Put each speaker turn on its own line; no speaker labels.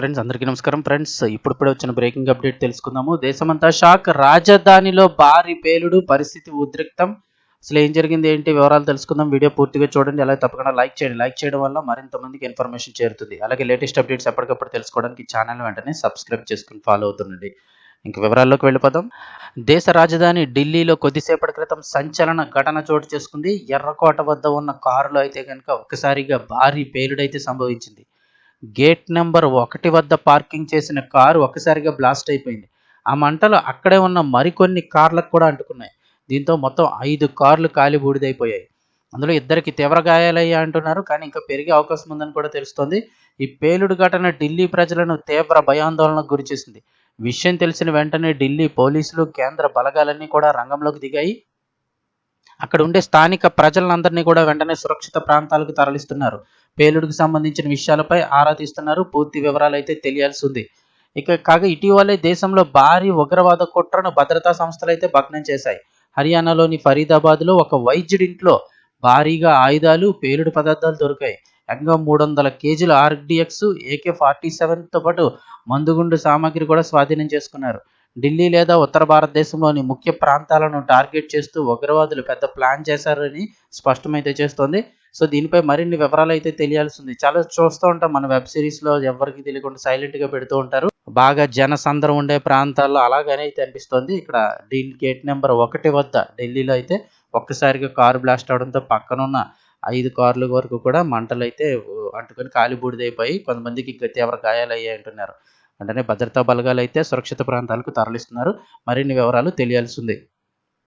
Friends అందరికీ నమస్కారం. Friends ఇప్పుడిప్పుడే వచ్చిన బ్రేకింగ్ అప్డేట్ తెలుసుకుందాము. దేశమంతా షాక్. రాజధానిలో భారీ పేలుడు పరిస్థితి ఉద్రిక్తం. అసలు ఏం జరిగింది ఏంటి వివరాలు తెలుసుకుందాం. వీడియో పూర్తిగా చూడండి. అలాగే తప్పకుండా లైక్ చేయండి. లైక్ చేయడం వల్ల మరింత మందికి ఇన్ఫర్మేషన్ చేరుతుంది. అలాగే లేటెస్ట్ అప్డేట్స్ ఎప్పటికప్పుడు తెలుసుకోవడానికి ఛానల్ వెంటనే సబ్స్క్రైబ్ చేసుకుని ఫాలో అవుతుండండి. ఇంక వివరాల్లోకి వెళ్ళిపోదాం. దేశ రాజధాని ఢిల్లీలో కొద్దిసేపటి క్రితం సంచలన ఘటన చోటు చేసుకుంది. ఎర్రకోట వద్ద ఉన్న కారులో అయితే కనుక ఒక్కసారిగా భారీ పేలుడైతే సంభవించింది. గేట్ నెంబర్ ఒకటి వద్ద పార్కింగ్ చేసిన కారు ఒక్కసారిగా బ్లాస్ట్ అయిపోయింది. ఆ మంటలు అక్కడే ఉన్న మరికొన్ని కార్లకు కూడా అంటుకున్నాయి. దీంతో మొత్తం ఐదు కార్లు కాలి బూడిదైపోయాయి. అందులో ఇద్దరికి తీవ్ర గాయాలయ్యా అంటున్నారు కానీ ఇంకా పెరిగే అవకాశం ఉందని కూడా తెలుస్తోంది. ఈ పేలుడు ఘటన ఢిల్లీ ప్రజలను తీవ్ర భయాందోళనకు గురిచేసింది. విషయం తెలిసిన వెంటనే ఢిల్లీ పోలీసులు కేంద్ర బలగాలన్నీ కూడా రంగంలోకి దిగాయి. అక్కడ ఉండే స్థానిక ప్రజలందరినీ కూడా వెంటనే సురక్షిత ప్రాంతాలకు తరలిస్తున్నారు. పేలుడుకు సంబంధించిన విషయాలపై ఆరా తీస్తున్నారు. పూర్తి వివరాలు అయితే తెలియాల్సి ఉంది ఇక కాగా ఇటీవలే దేశంలో భారీ ఉగ్రవాద కుట్రను భద్రతా సంస్థలు అయితే భగ్నం చేశాయి. హర్యానాలోని ఫరీదాబాద్లో ఒక వైద్యుడింట్లో భారీగా ఆయుధాలు పేలుడు పదార్థాలు దొరికాయి. ఏకంగా మూడు వందల కేజీల ఆర్డిఎక్స్ ఏకే ఫార్టీ సెవెన్తో పాటు మందుగుండు సామాగ్రి కూడా స్వాధీనం చేసుకున్నారు. ఢిల్లీ లేదా ఉత్తర భారతదేశంలోని ముఖ్య ప్రాంతాలను టార్గెట్ చేస్తూ ఉగ్రవాదులు పెద్ద ప్లాన్ చేశారని స్పష్టమైతే చేస్తోంది. సో దీనిపై మరిన్ని వివరాలు అయితే తెలియాల్సి ఉంది చాలా చూస్తూ ఉంటాం మన వెబ్ సిరీస్లో ఎవరికి తెలియకుండా సైలెంట్గా పెడుతూ ఉంటారు. బాగా జనసంద్రం ఉండే ప్రాంతాల్లో అలాగనే అయితే అనిపిస్తోంది. ఇక్కడ ఢిల్లీ గేట్ నెంబర్ ఒకటి వద్ద ఢిల్లీలో అయితే ఒక్కసారిగా కారు బ్లాస్ట్ అవడంతో పక్కనున్న ఐదు కార్ల వరకు కూడా మంటలు అయితే అంటుకొని కాలిబూడిదైపోయి కొంతమందికి ఇంకా తీవ్ర గాయాలు అయ్యాయి అంటున్నారు వెంటనే భద్రతా బలగాలు అయితే సురక్షిత ప్రాంతాలకు తరలిస్తున్నారు. మరిన్ని వివరాలు తెలియాల్సింది.